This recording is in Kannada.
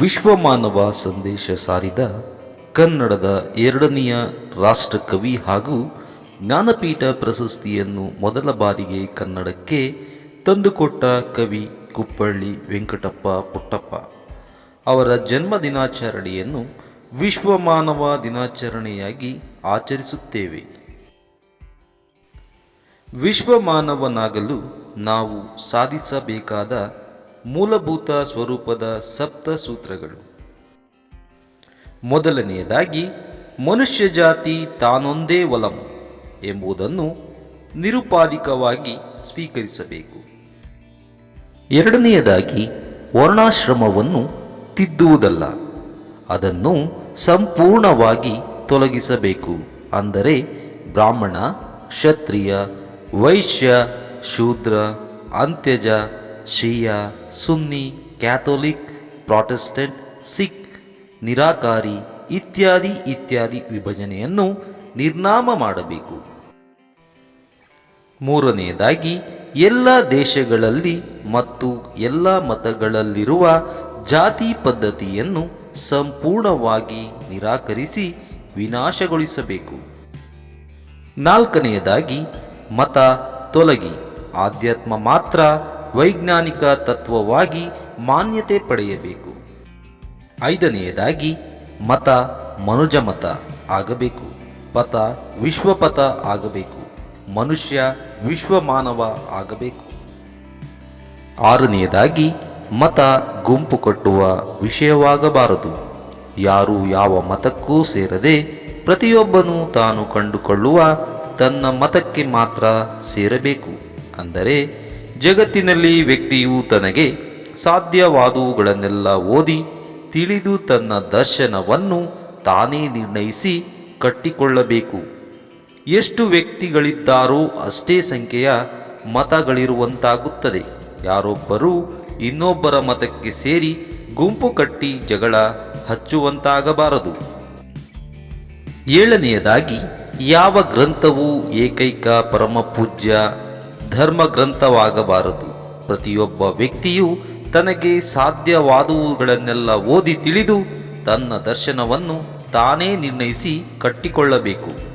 ವಿಶ್ವಮಾನವ ಸಂದೇಶ ಸಾರಿದ ಕನ್ನಡದ ಎರಡನೆಯ ರಾಷ್ಟ್ರಕವಿ ಹಾಗೂ ಜ್ಞಾನಪೀಠ ಪ್ರಶಸ್ತಿಯನ್ನು ಮೊದಲ ಬಾರಿಗೆ ಕನ್ನಡಕ್ಕೆ ತಂದುಕೊಟ್ಟ ಕವಿ ಕುಪ್ಪಳ್ಳಿ ವೆಂಕಟಪ್ಪ ಪುಟ್ಟಪ್ಪ. ಅವರ ಜನ್ಮ ದಿನಾಚರಣೆಯನ್ನು ವಿಶ್ವಮಾನವ ದಿನಾಚರಣೆಯಾಗಿ ಆಚರಿಸುತ್ತೇವೆ. ವಿಶ್ವಮಾನವನಾಗಲು ನಾವು ಸಾಧಿಸಬೇಕಾದ ಮೂಲಭೂತ ಸ್ವರೂಪದ ಸಪ್ತ ಸೂತ್ರಗಳು. ಮೊದಲನೆಯದಾಗಿ, ಮನುಷ್ಯ ಜಾತಿ ತಾನೊಂದೇ ಒಲಂ ಎಂಬುದನ್ನು ನಿರುಪಾದಿಕವಾಗಿ ಸ್ವೀಕರಿಸಬೇಕು. ಎರಡನೆಯದಾಗಿ, ವರ್ಣಾಶ್ರಮವನ್ನು ತಿದ್ದುವುದಲ್ಲ, ಅದನ್ನು ಸಂಪೂರ್ಣವಾಗಿ ತೊಲಗಿಸಬೇಕು, ಅಂದರೆ ಬ್ರಾಹ್ಮಣ, ಕ್ಷತ್ರಿಯ, ವೈಶ್ಯ, ಶೂದ್ರ, ಅಂತ್ಯಜ ಶಿಯ, ಸುನ್ನಿ, ಕ್ಯಾಥೋಲಿಕ್, ಪ್ರಾಟೆಸ್ಟೆಂಟ್, ಸಿಖ್, ನಿರಾಕಾರಿ ಇತ್ಯಾದಿ ಇತ್ಯಾದಿ ವಿಭಜನೆಯನ್ನು ನಿರ್ನಾಮ ಮಾಡಬೇಕು. ಮೂರನೆಯದಾಗಿ, ಎಲ್ಲ ದೇಶಗಳಲ್ಲಿ ಮತ್ತು ಎಲ್ಲ ಮತಗಳಲ್ಲಿರುವ ಜಾತಿ ಪದ್ಧತಿಯನ್ನು ಸಂಪೂರ್ಣವಾಗಿ ನಿರಾಕರಿಸಿ ವಿನಾಶಗೊಳಿಸಬೇಕು. ನಾಲ್ಕನೆಯದಾಗಿ, ಮತ ತೊಲಗಿ. ಆಧ್ಯಾತ್ಮ ಮಾತ್ರ ವೈಜ್ಞಾನಿಕ ತತ್ವವಾಗಿ ಮಾನ್ಯತೆ ಪಡೆಯಬೇಕು. ಐದನೆಯದಾಗಿ, ಮತ ಮನುಜ ಮತ ಆಗಬೇಕು. ಪತ ವಿಶ್ವಪಥ ಆಗಬೇಕು. ಮನುಷ್ಯ ವಿಶ್ವ ಮಾನವ ಆಗಬೇಕು. ಆರನೆಯದಾಗಿ, ಮತ ಗುಂಪು ಕಟ್ಟುವ ವಿಷಯವಾಗಬಾರದು. ಯಾರು ಯಾವ ಮತಕ್ಕೂ ಸೇರದೆ ಪ್ರತಿಯೊಬ್ಬನೂ ತಾನು ಕಂಡುಕೊಳ್ಳುವ ತನ್ನ ಮತಕ್ಕೆ ಮಾತ್ರ ಸೇರಬೇಕು. ಅಂದರೆ ಜಗತ್ತಿನಲ್ಲಿ ವ್ಯಕ್ತಿಯು ತನಗೆ ಸಾಧ್ಯವಾದವುಗಳನ್ನೆಲ್ಲ ಓದಿ ತಿಳಿದು ತನ್ನ ದರ್ಶನವನ್ನು ತಾನೇ ನಿರ್ಣಯಿಸಿ ಕಟ್ಟಿಕೊಳ್ಳಬೇಕು. ಎಷ್ಟು ವ್ಯಕ್ತಿಗಳಿದ್ದಾರೋ ಅಷ್ಟೇ ಸಂಖ್ಯೆಯ ಮತಗಳಿರುವಂತಾಗುತ್ತದೆ. ಯಾರೊಬ್ಬರೂ ಇನ್ನೊಬ್ಬರ ಮತಕ್ಕೆ ಸೇರಿ ಗುಂಪು ಕಟ್ಟಿ ಜಗಳ ಹಚ್ಚುವಂತಾಗಬಾರದು. ಏಳನೆಯದಾಗಿ, ಯಾವ ಗ್ರಂಥವೂ ಏಕೈಕ ಪರಮಪೂಜ್ಯ ಧರ್ಮ ಗ್ರಂಥವಾಗಬಾರದು ಪ್ರತಿಯೊಬ್ಬ ವ್ಯಕ್ತಿಯು ತನಗೆ ಸಾಧ್ಯವಾದವುಗಳನ್ನೆಲ್ಲ ಓದಿ ತಿಳಿದು ತನ್ನ ದರ್ಶನವನ್ನು ತಾನೇ ನಿರ್ಣಯಿಸಿ ಕಟ್ಟಿಕೊಳ್ಳಬೇಕು.